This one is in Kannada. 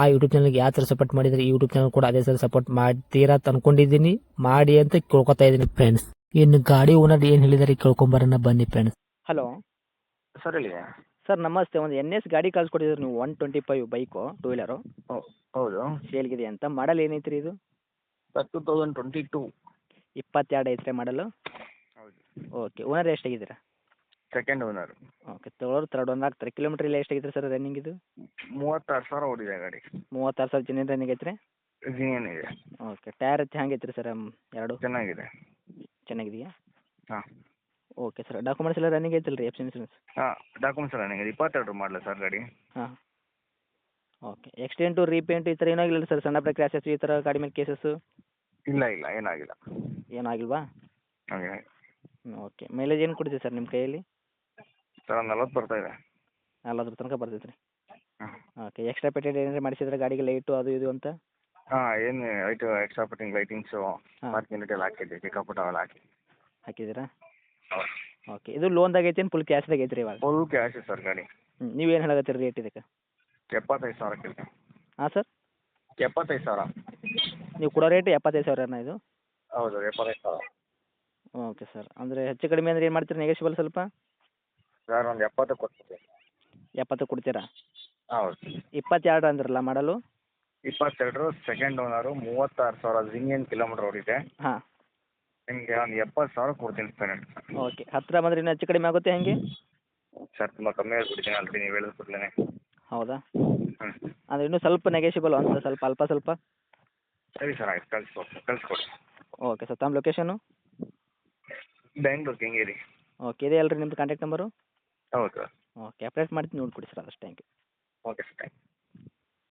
ಆ ಯೂಟ್ಯೂಬ್ ಚಾನಲ್ಗೆ ಯಾವ ಥರ ಸಪೋರ್ಟ್ ಮಾಡಿದರೆ ಈ ಯೂಟ್ಯೂಬ್ ಚಾನಲ್ ಕೂಡ ಅದೇ ಥರ ಸಪೋರ್ಟ್ ಮಾಡ್ತೀರಾ ಅಂತ ಅನ್ಕೊಂಡಿದ್ದೀನಿ. ಮಾಡಿ ಅಂತ ಕೇಳ್ಕೊತಾ ಇದ್ದೀನಿ ಫ್ರೆಂಡ್ಸ್ ಇನ್ನು ಗಾಡಿ ಓನರ್ ಏನು ಹೇಳಿದಾರೆ ಕೇಳ್ಕೊಂಬರೋಣ ಬನ್ನಿ ಫ್ರೆಂಡ್ಸ್ ಹಲೋ ಸರ್ ಹೇಳಿ. ಸರ್ ನಮಸ್ತೆ. ಒಂದು ಎನ್ ಎಸ್ ಗಾಡಿ ಕಳ್ಸಿಕೊಟ್ಟಿದ್ರು ನೀವು one twenty five bike two wheeler ಹೌದು. ಸೇಲ್ಗಿದೆ ಅಂತ. ಮಾಡಲ್ ಏನೈತ್ರಿ ಇದು? Sir two thousand twenty two ಇಪ್ಪತ್ತೆರಡು ಐತ್ರಿ ಮಾಡಲು ಹೌದು. ಓಕೆ ಓನರ್ ಎಷ್ಟಾಗಿದ್ದೀರಾ? ಸೆಕೆಂಡ್ ಓನರ್ ಓಕೆ ತೊಗೊಳೋರು ತರ್ಡ್ ಒಂದು ಆಗ್ತಾರೆ ಕಿಲೋಮೀಟರ್ ಇಲ್ಲ ಎಷ್ಟಾಗಿತ್ತು ಸರ್ ರನ್ನಿಂಗ್ ಇದು? ಮೂವತ್ತಾರು ಸಾವಿರ ಓಡಿದೆ ಗಾಡಿ. ಮೂವತ್ತಾರು ಸಾವಿರ ಜನ ರನ್ನಿಂಗ್ ಐತ್ರಿ? ಏನಿದೆ ಓಕೆ ಟೈರ್ ಹೆಂಗೈತ್ರಿ ಸರ್ ಎರಡು? ಚೆನ್ನಾಗಿದೆ. ಚೆನ್ನಾಗಿದೆಯಾ? ಹಾಂ. ಓಕೆ ಸರ್ ಡಾಕ್ಯುಮೆಂಟ್ಸ್ ಎಲ್ಲ ರನ್ನಿಂಗ್ ಐತಲ್ಲ ರೀ ಎಫ್ ಇನ್ಸೂರೆನ್ಸ್ ಹಾಂ ಡಾಕ್ಯುಮೆಂಟ್ಸ್ ಎಲ್ಲ ಇದೆ. ಇಪ್ಪತ್ತೆರಡು ಮಾಡಲ ಸರ್ ಗಾಡಿ? ಹಾಂ. ಓಕೆ ಎಕ್ಸ್ಟೆಂಟು ರೀಪೇಂಟ್ ಈ ಥರ ಏನಾಗಿಲ್ಲ ಆಗಿಲ್ಲ ಸರ್ ಸಣ್ಣ ಪುಟ್ಟ ಕ್ರ್ಯಾಶಸ್ ಈ ಥರ ಗಾಡಿ ಮೇಲೆ ಕೇಸಸ್ಸು ಇಲ್ಲ ಇಲ್ಲ ಏನಾಗಿಲ್ಲ ಏನಾಗಿಲ್ವಾ ಹಾಗೆ ಓಕೆ ಮೈಲೇಜ್ ಏನು ಕೊಡ್ತೀವಿ ಸರ್ ನಿಮ್ಮ ಕೈಯಲ್ಲಿ? ಸರ್ ನಲ್ವತ್ತು ಬರ್ತಾ ಇದೆ. ನಲ್ವತ್ತರ ತನಕ ಬರ್ತೈತೆ ರೀ. ಹಾಂ. ಓಕೆ ಎಕ್ಸ್ಟ್ರಾ ಪೇಟೆಡ್ ಏನಾರು ಮಾಡಿಸಿದ್ರೆ ಗಾಡಿಗೆ ಲೈಟು ಅದು ಇದು ಅಂತ? ಹಾಂ ಏನು ಐಟು ಎಕ್ಸ್ಟ್ರಾ ಫಿಟ್ಟಿಂಗ್ ಲೈಟಿಂಗ್ಸು ಹಾಂ. ಪಾರ್ಕಿಂಗ್ ಎಲ್ಲ ಹಾಕಿದ್ದೆ ಪಿಕಪ್ ಅವೆಲ್ಲ ಹಾಕಿ. ಹಾಕಿದ್ದೀರಾ? ಹೌದು. ಓಕೆ ಇದು ಲೋನ್ ಐತೆ ಫುಲ್ ಕ್ಯಾಶ್ದಾಗ ಐತೆ ರೀ ಇವಾಗ? ಫುಲ್ ಕ್ಯಾಶ್ ಸರ್ ಗಾಡಿ. ಹ್ಞೂ ಏನು ಹೇಳಕತ್ತೀರಿ ರೇಟ್ ಇದಕ್ಕೆ? ಎಪ್ಪತ್ತೈದು ಸಾವಿರಕ್ಕೆ ಹಾಂ ಸರ್? ಎಪ್ಪತ್ತೈದು ಸಾವಿರ. ನೀವು ಕೊಡೋ ರೇಟ್ ಎಪ್ಪತ್ತೈದು ಸಾವಿರನ ಇದು? ಹೌದು ಎಪ್ಪತ್ತೈದು ಸಾವಿರ. ಓಕೆ ಸರ್ ಅಂದರೆ ಹೆಚ್ಚು ಕಡಿಮೆ ಅಂದರೆ ಏನು ಮಾಡ್ತೀರಿ ನೆಗೆಶಿಬಲ್ ಸ್ವಲ್ಪ? ಸರ್ ಒಂದು ಎಪ್ಪತ್ತು ಕೊಡ್ತೀವಿ ಎಪ್ಪತ್ತು ಕೊಡ್ತೀರಾ? ಹೌದು. ಇಪ್ಪತ್ತೆರಡು ಅಂದ್ರಲ್ಲ ಮಾಡಲು? ಇಪ್ಪತ್ತೆರಡು ಸೆಕೆಂಡ್ ಓನರು ಮೂವತ್ತಾರು ಸಾವಿರ ಜಿಂಗಿಯನ್ ಕಿಲೋಮೀಟ್ರ್ ಓಡಿದೆ. ಹಾಂ. ನಿಮಗೆ ಒಂದು ಎಪ್ಪತ್ತು ಸಾವಿರ ಕೊಡ್ತೀನಿ ಸರ್ ಓಕೆ ಹತ್ತಿರ ಬಂದರೆ ಇನ್ನೂ ಹೆಚ್ಚು ಕಡಿಮೆ ಆಗುತ್ತೆ ಹೆಂಗೆ? ಸರ್ ತುಂಬ ಕಮ್ಮಿ ಆಗಿಬಿಡ್ತೀನಿ ಆಲ್ರೆಡಿ ನೀವು ಹೇಳಿದ ಕೂಡಲೇ ಹೌದಾ? ಹ್ಞೂ ಅಂದರೆ ಇನ್ನೂ ಸ್ವಲ್ಪ ನೆಗೆಷಿಬಲ್ ಅಂತ ಸ್ವಲ್ಪ ಅಲ್ಪ ಸ್ವಲ್ಪ? ಸರಿ ಸರ್ ಆಯ್ತು. ಕಳಿಸ್ಕೊಡಿ ಕಳಿಸ್ಕೊಡಿ. ಓಕೆ ಸರ್ ತಮ್ಮ ಲೊಕೇಶನು ಬೆಂಗ್ಳೂರು ಕೆಂಗೇರಿ. ಓಕೆ ಇದೆ ಅಲ್ರಿ ನಿಮ್ಮದು ಕಾಂಟ್ಯಾಕ್ಟ್ ನಂಬರು ಹೌದು. ಓಕೆ ಅಪ್ಡೇಟ್ ಮಾಡ್ತೀನಿ ನೋಡಿ ಕೊಡಿ ಸರ್ ಅದಷ್ಟು thank you okay sir thank you